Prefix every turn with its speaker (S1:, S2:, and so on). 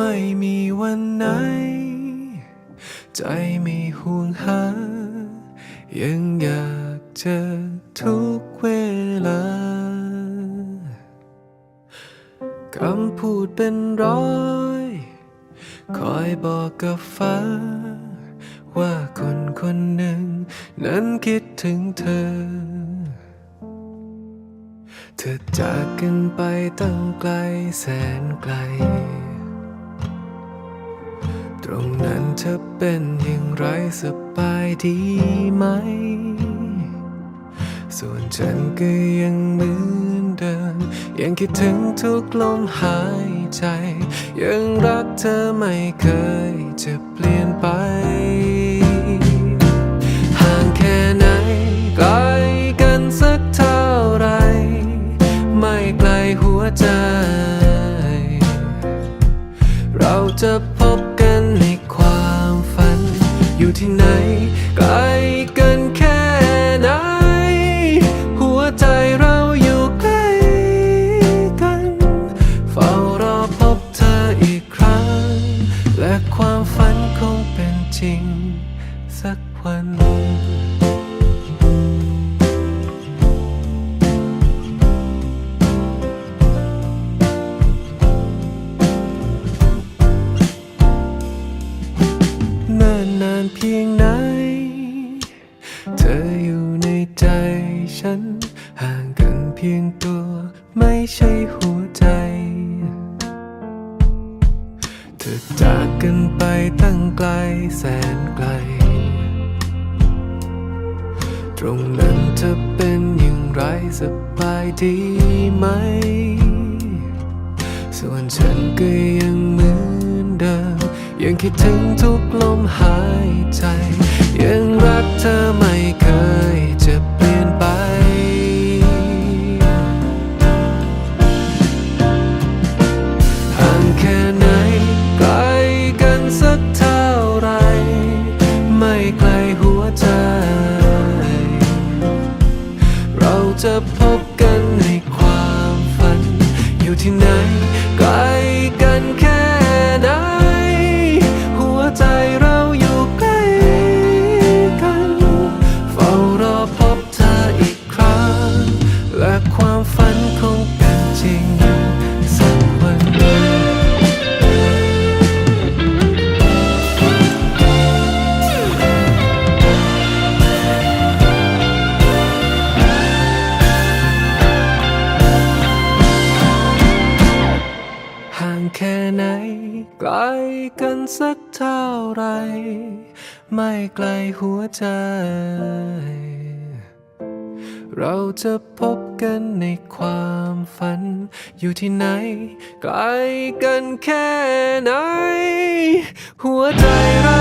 S1: ไม่มีวันไหน ใจไม่ห่วงหา ยังอยากเจอทุกเวลาคำพูดเป็นร้อย คอยบอกกับฟ้า ว่าคนคนหนึ่ง นั้นคิดถึงเธอ เธอจากกันไปตั้งไกลแสนไกล รงนั้นเธอเป็นอย่างไรสบายดีไหม ส่วนฉันก็ยังเหมือนเดิม ยังคิดถึงทุกลมหายใจ ยังรักเธอไม่เคยจะเปลี่ยนไป ห่างแค่ไหนไกลกันสักเท่าไร ไม่ไกลหัวใจ เราจะพ จริง สักวันเนิ่นนานเพียงไหน เธออยู่ในใจฉัน ห่างกันเพียงตัวไม่ใช่หัวใจ เธอจากกันไปต ไกลแสนไกล ตรงนั้นเธอเป็นอย่างไรสบายดีไหม ส่วนฉันก็ยังเหมือนเดิม ยังคิดถึงทุกลมหายใจ พบกันในความฝัน อยู่ที่ไหนก็ ห่างแค่ไหน ไกลกันสักเท่าไร ไม่ไกลหัวใจ เราจะพบกันในความฝัน อยู่ที่ไหน ไกลกันแค่ไหน หัวใจเรา